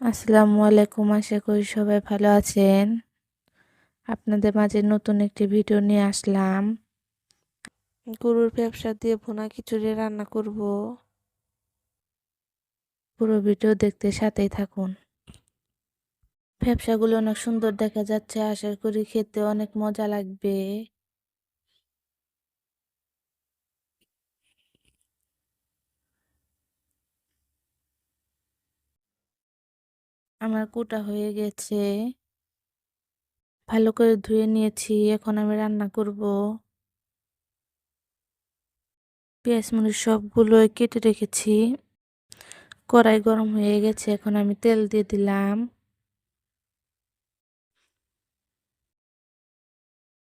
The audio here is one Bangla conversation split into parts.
আসসালামু আলাইকুম, আশা করি সবাই ভালো আছেন। আপনাদের মাঝে নতুন একটি ভিডিও নিয়ে আসলাম। গরুর ব্যবসা দিয়ে ভুনা খিচুড়ি রান্না করব। পুরো ভিডিও দেখতে সাথেই থাকুন। ব্যবসাগুলো অনেক সুন্দর দেখা যাচ্ছে, আশা করি খেতে অনেক মজা লাগবে। আমার কুটা হয়ে গেছে। ভালো করে ধুয়ে নিয়েছি, এখন আমি রান্না করব। পেঁয়াজ মরিচ সবগুলো কেটে রেখেছি। কড়াই গরম হয়ে গেছে, এখন আমি তেল দিয়ে দিলাম।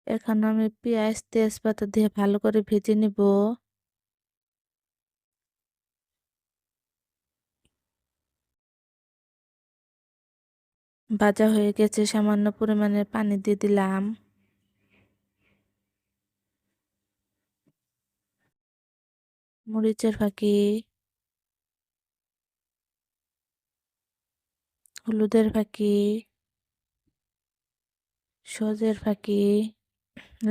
এখন আমি পেঁয়াজ, তেজপাতা দিয়ে ভালো করে ভেজে নিব। ভাজা হয়ে গেছে, সামান্য পরিমাণে পানি দিয়ে দিলাম। মরিচের ফাঁকি, হলুদের ফাঁকি, সজের ফাঁকি,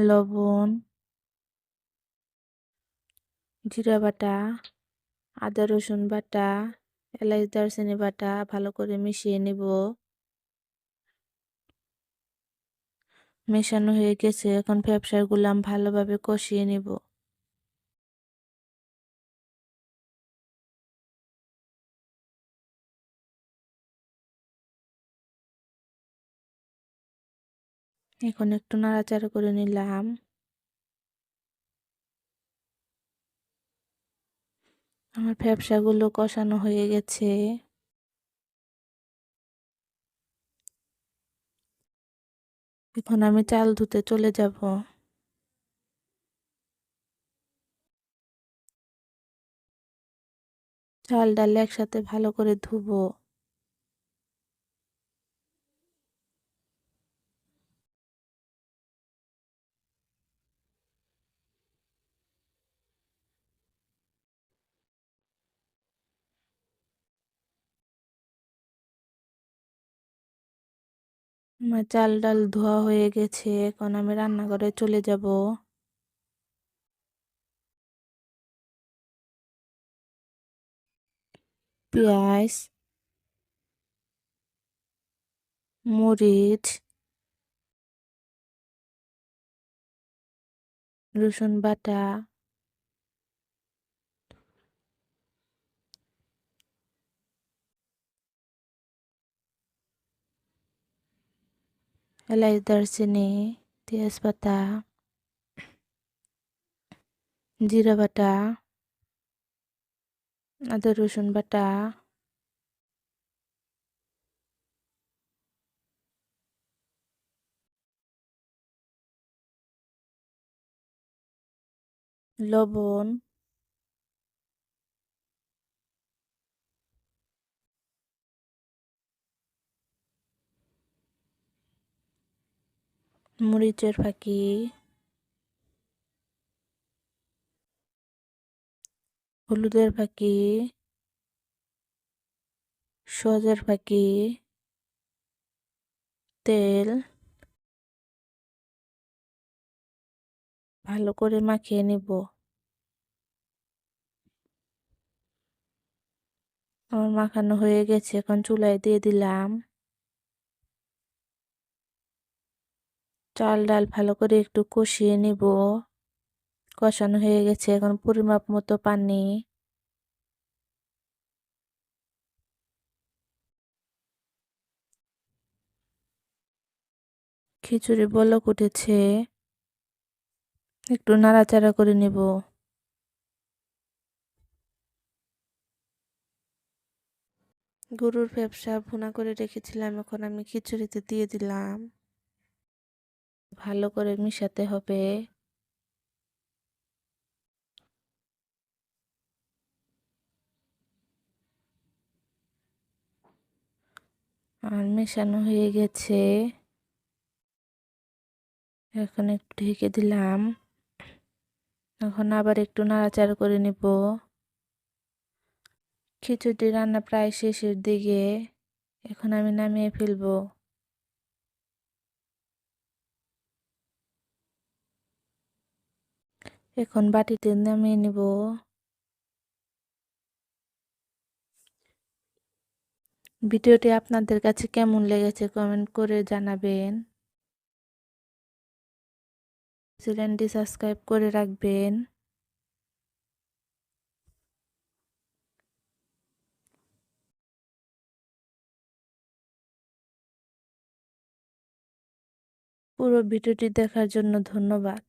লবণ, জিরা বাটা, আদা রসুন বাটা, এলাচ, দারচিনি বাটা ভালো করে মিশিয়ে নেব। মেশানো হয়ে গেছে। এখন ব্যবসার গুলাম ভালোভাবে কষিয়ে নেব। এখন একটু নাড়াচাড়া করে নিলাম। আমার ব্যবসাগুলো কষানো হয়ে গেছে। এখন আমি চাল ধুতে চলে যাব। চাল ডাল একসাথে ভালো করে ধুবো। আমার চাল ডাল ধোয়া হয়ে গেছে, এখন আমি রান্নাঘরে চলে যাব। পেঁয়াজ, মরিচ, রসুন বাটা এলাচ দারচিনি তেজপাতা জিরা বাটা আদা রসুন বাটা লবণ মরিচের ফাঁকি। হলুদের ফাঁকি। সজের ফাঁকি। তেল। ভালো করে মাখিয়ে নিব। আমার মাখানো হয়ে গেছে, এখন চুলায় দিয়ে দিলাম। চাল ডাল ভালো করে একটু কষিয়ে নিব। কষানো হয়ে গেছে, এখন পরিমাপ মতো পানি। খিচুড়ি বলক উঠেছে, একটু নাড়াচাড়া করে নেব। গরুর ব্যবসা ভুনা করে রেখেছিলাম, এখন আমি খিচুড়িতে দিয়ে দিলাম। ভালো করে মিশাতে হবে। আর মেশানো হয়ে গেছে। এখন একটু ঢেকে দিলাম। এখন আবার একটু নাড়াচাড়া করে নিব। খিচুড়ি রান্না প্রায় শেষের দিকে। এখন আমি নামিয়ে ফেলব। এখন বাটিতে নামিয়ে নিব। ভিডিওটি আপনাদের কাছে কেমন লেগেছে কমেন্ট করে জানাবেন। চ্যানেলটি সাবস্ক্রাইব করে রাখবেন। পুরো ভিডিওটি দেখার জন্য ধন্যবাদ।